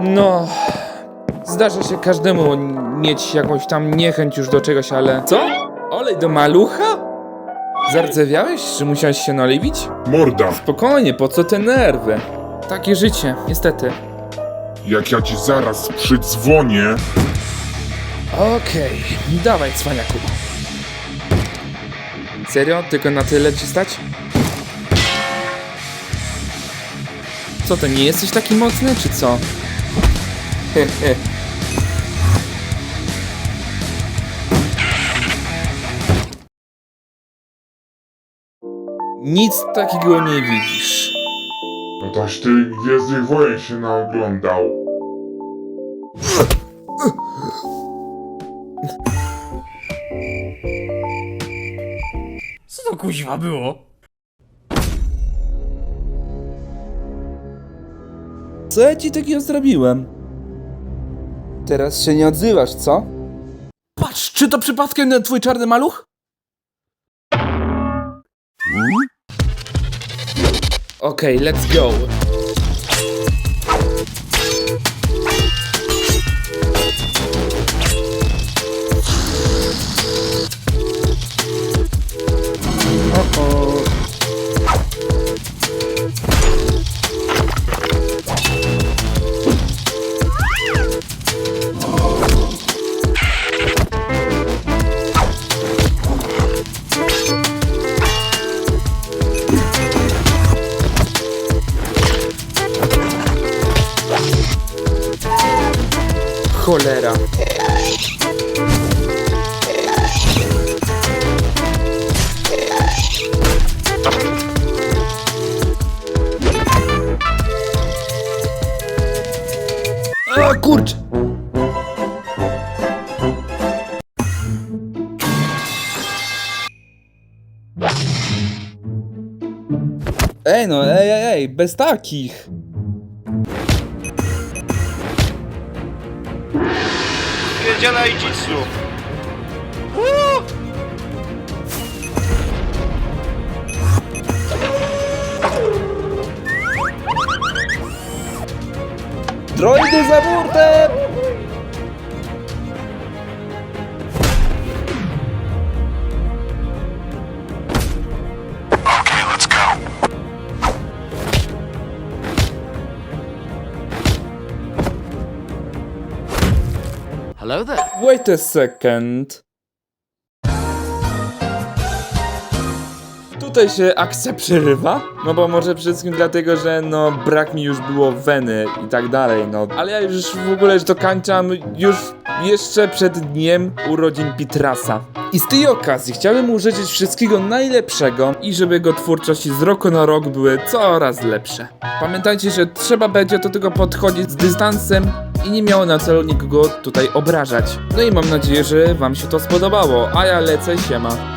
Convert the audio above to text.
No, zdarza się każdemu mieć jakąś tam niechęć już do czegoś, ale... Co? Olej do malucha? Zardzewiałeś, czy musiałeś się naoliwić? Morda, Spokojnie, po co te nerwy? Takie życie, niestety. jak ja ci zaraz przydzwonię, Okej, dawaj cwaniaku. Serio? Tylko na tyle ci stać? Co to, nie jesteś taki mocny, czy co? Nic takiego nie widzisz. no toś ty Gwiezdnych Wojen się naoglądał. Co to kuźwa było? Co ja ci takiego zrobiłem? Teraz się nie odzywasz, co? Patrz, czy to przypadkiem ten twój czarny maluch? Okej, let's go. Cholera. A kurcz! Ej no, ej, ej, ej, bez takich! Pierdziela i jitsu. Droidy za burtem! Hello there. Wait a second. Tutaj się akcja przerywa, no bo może przede wszystkim dlatego, że no brak mi już było weny i tak dalej, no. Ale ja już w ogóle już dokańczam już jeszcze przed dniem urodzin Pitrasa. I z tej okazji chciałbym mu życzyć wszystkiego najlepszego i żeby jego twórczości z roku na rok były coraz lepsze. Pamiętajcie, że trzeba będzie do tego podchodzić z dystansem i nie miało na celu nikogo tutaj obrażać. No i mam nadzieję, że wam się to spodobało, a ja lecę, siema.